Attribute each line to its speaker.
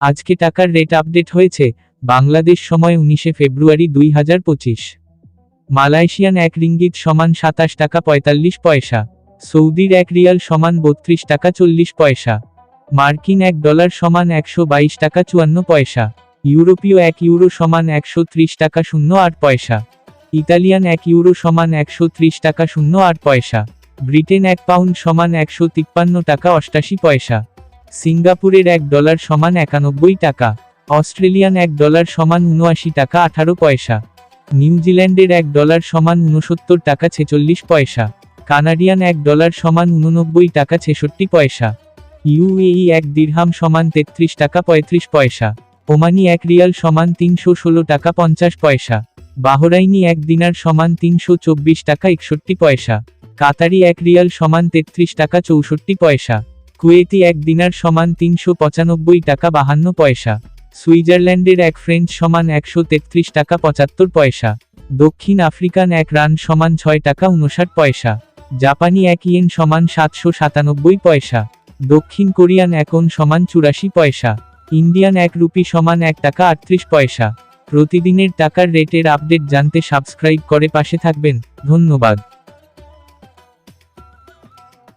Speaker 1: আজকে টাকার rate update হয়েছে? বাংলাদেশ সময় উনিশে ফেব্রুয়ারি দুই হাজার পঁচিশ। মালয়েশিয়ান এক রিঙ্গিত সমান সাতাশ টাকা পঁয়তাল্লিশ পয়সা। সৌদির এক রিয়াল সমান বত্রিশ টাকা চল্লিশ পয়সা। মার্কিন এক ডলার সমান একশো বাইশ টাকা চুয়ান্ন পয়সা। ইউরোপীয় এক ইউরো সমান একশো ত্রিশ টাকা শূন্য আট পয়সা। ইতালিয়ান এক ইউরো সমান একশো ত্রিশ টাকা শূন্য আট পয়সা। ব্রিটেন এক পাউন্ড সমান একশো তিপ্পান্ন টাকা অষ্টাশি পয়সা। সিঙ্গাপুরের এক ডলার সমান একানব্বই টাকা, অস্ট্রেলিয়ান এক ডলার সমান উনআশি টাকা আঠারো পয়সা নিউজিল্যান্ডের এক ডলার সমান উনসত্তর টাকা ছেচল্লিশ পয়সা, কানাডিয়ান এক ডলার সমান উননব্বই টাকা ছেষট্টি পয়সা, ইউএই এক দিরহাম সমান তেত্রিশ টাকা পঁয়ত্রিশ পয়সা, ওমানি এক রিয়াল সমান তিনশো ষোলো টাকা পঞ্চাশ পয়সা, বাহরাইনি এক দিনার সমান তিনশো চব্বিশ টাকা একষট্টি পয়সা, কাতারি এক রিয়াল সমান তেত্রিশ টাকা চৌষট্টি পয়সা। কুয়েতি এক দিনার সমান তিনশো পঁচানব্বই টাকা বাহান্ন পয়সা। সুইজারল্যান্ডের এক ফ্রেঞ্চ সমান একশো তেত্রিশ টাকা পঁচাত্তর পয়সা। দক্ষিণ আফ্রিকান এক রান সমান ছয় টাকা উনষাট পয়সা। জাপানি এক ইয়েন সমান সাতশো সাতানব্বই পয়সা। দক্ষিণ কোরিয়ান একন সমান চুরাশি পয়সা। ইন্ডিয়ান এক রুপি সমান এক টাকা আটত্রিশ পয়সা। প্রতিদিনের টাকার রেটের আপডেট জানতে সাবস্ক্রাইব করে পাশে থাকবেন। ধন্যবাদ।